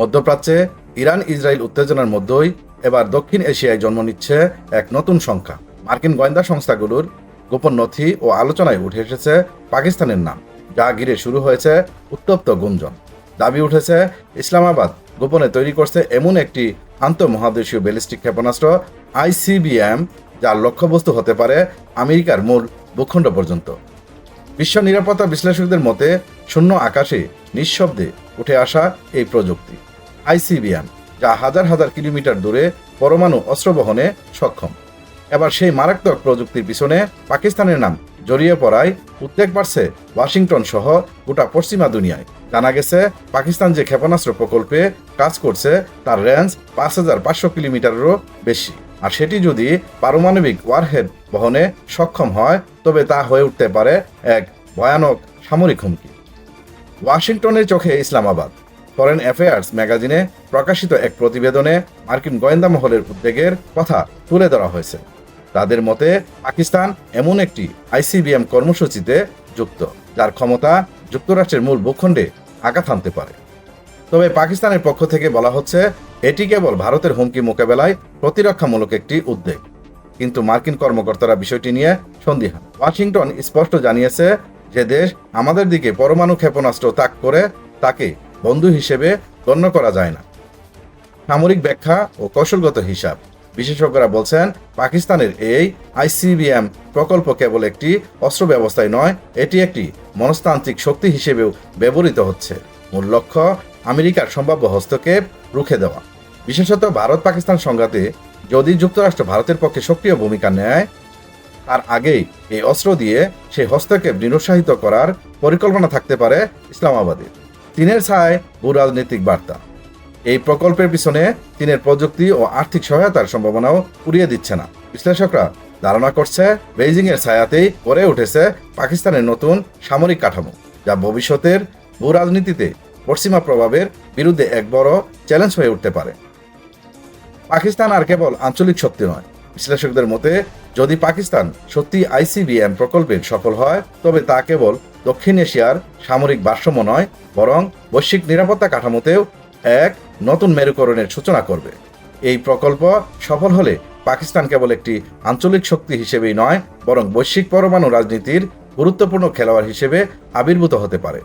মধ্যপ্রাচ্যে Iran, Israel উত্তেজনার মধ্যেই এবার দক্ষিণ এশিয়ায় জন্ম নিচ্ছে এক নতুন সংখ্যা। মার্কিন গোয়েন্দা সংস্থাগুলোর গোপন নথি ও আলোচনায় উঠে এসেছে পাকিস্তানের নাম, যা ঘিরে শুরু হয়েছে উত্তপ্ত গুঞ্জন। দাবি উঠেছে, ইসলামাবাদ গোপনে তৈরি করছে এমন একটি আন্তঃমহাদেশীয় ব্যালিস্টিক ক্ষেপণাস্ত্র আইসিবিএম যার লক্ষ্যবস্তু হতে পারে আমেরিকার মূল ভূখণ্ড পর্যন্ত। বিশ্ব নিরাপত্তা বিশ্লেষকদের মতে, শূন্য আকাশে নিঃশব্দে উঠে আসা এই প্রযুক্তি। আইসিবিএম যা হাজার হাজার কিলোমিটার দূরে পরমাণু অস্ত্র বহনে সক্ষম। এবার সেই মারাত্মক প্রযুক্তির পিছনে পাকিস্তানের নাম জড়িয়ে পড়ায় উদ্বেগ বাড়ছে ওয়াশিংটন সহ গোটা পশ্চিমা দুনিয়ায়। জানা গেছে, পাকিস্তান যে ক্ষেপণাস্ত্র প্রকল্পে কাজ করছে, তার রেঞ্জ পাঁচ হাজার পাঁচশো কিলোমিটারেরও বেশি। আর সেটি যদি পারমাণবিক ওয়ারহেড বহনে সক্ষম হয়, তবে তা হয়ে উঠতে পারে এক ভয়ানক সামরিক হুমকি। ওয়াশিংটনের চোখে ইসলামাবাদ। ফরেন অ্যাফেয়ার্স ম্যাগাজিনে প্রকাশিত এক প্রতিবেদনে মার্কিন গোয়েন্দা মহলের উদ্বেগের কথা তুলে ধরা হয়েছে। তাদের মতে, পাকিস্তান এমন একটি আইসিবিএম কর্মসূচিতে যুক্ত, যার ক্ষমতা যুক্তরাষ্ট্রের মূল ভূখণ্ডে আঘাত হানতে পারে। তবে পাকিস্তানের পক্ষ থেকে বলা হচ্ছে, এটি কেবল ভারতের হুমকি মোকাবেলায় প্রতিরক্ষামূলক একটি উদ্বেগ। কিন্তু মার্কিন কর্মকর্তারা বিষয়টি নিয়ে সন্দিহান। ওয়াশিংটন স্পষ্ট জানিয়েছে যে দেশ আমাদের দিকে পরমাণু ক্ষেপণাস্ত্র তাক করে, তাকে বন্ধু হিসেবে গণ্য করা যায় না। সামরিক ব্যাখ্যা ও কৌশলগত হিসাব। বিশেষজ্ঞরা বলছেন, পাকিস্তানের এই আইসিবিএম প্রকল্প কেবল একটি অস্ত্র ব্যবস্থায় নয়, এটি একটি মনস্তান্ত্রিক শক্তি হিসেবেও ব্যবহৃত হচ্ছে। মূল লক্ষ্য, আমেরিকার সম্ভাব্য হস্তক্ষেপ রুখে দেওয়া। বিশেষত ভারত পাকিস্তান সংঘাতে যদি যুক্তরাষ্ট্র ভারতের পক্ষে সক্রিয় ভূমিকা নেয়, তার আগেই এই অস্ত্র দিয়ে সেই হস্তক্ষেপ নিরুৎসাহিত করার পরিকল্পনা থাকতে পারে ইসলামাবাদের চীনের ছায় ভূ রাজনৈতিক বার্তা। এই প্রকল্পের পিছনে চীনের প্রযুক্তি ও আর্থিক সহায়তার সম্ভাবনাও উড়িয়ে দিচ্ছে না। বিশ্লেষকরা ধারণা করছে বেইজিং এর ছায়াতেই গড়ে উঠেছে পাকিস্তানের নতুন সামরিক কাঠামো, যা ভবিষ্যতের ভূ রাজনীতিতে পশ্চিমা প্রভাবের বিরুদ্ধে এক বড় চ্যালেঞ্জ হয়ে উঠতে পারে। পাকিস্তান আর কেবল আঞ্চলিক শক্তি নয়। বিশ্লেষকদের মতে, যদি পাকিস্তান সত্যি আইসিবিএম প্রকল্পে সফল হয়, তবে তা কেবল দক্ষিণ এশিয়ার সামরিক ভারসাম্য নয়, বরং বৈশ্বিক নিরাপত্তা কাঠামোতেও এক নতুন মেরুকরণের সূচনা করবে। এই প্রকল্প সফল হলে পাকিস্তান কেবল একটি আঞ্চলিক শক্তি হিসেবেই নয়, বরং বৈশ্বিক পরমাণু রাজনীতির গুরুত্বপূর্ণ খেলোয়াড় হিসেবে আবির্ভূত হতে পারে।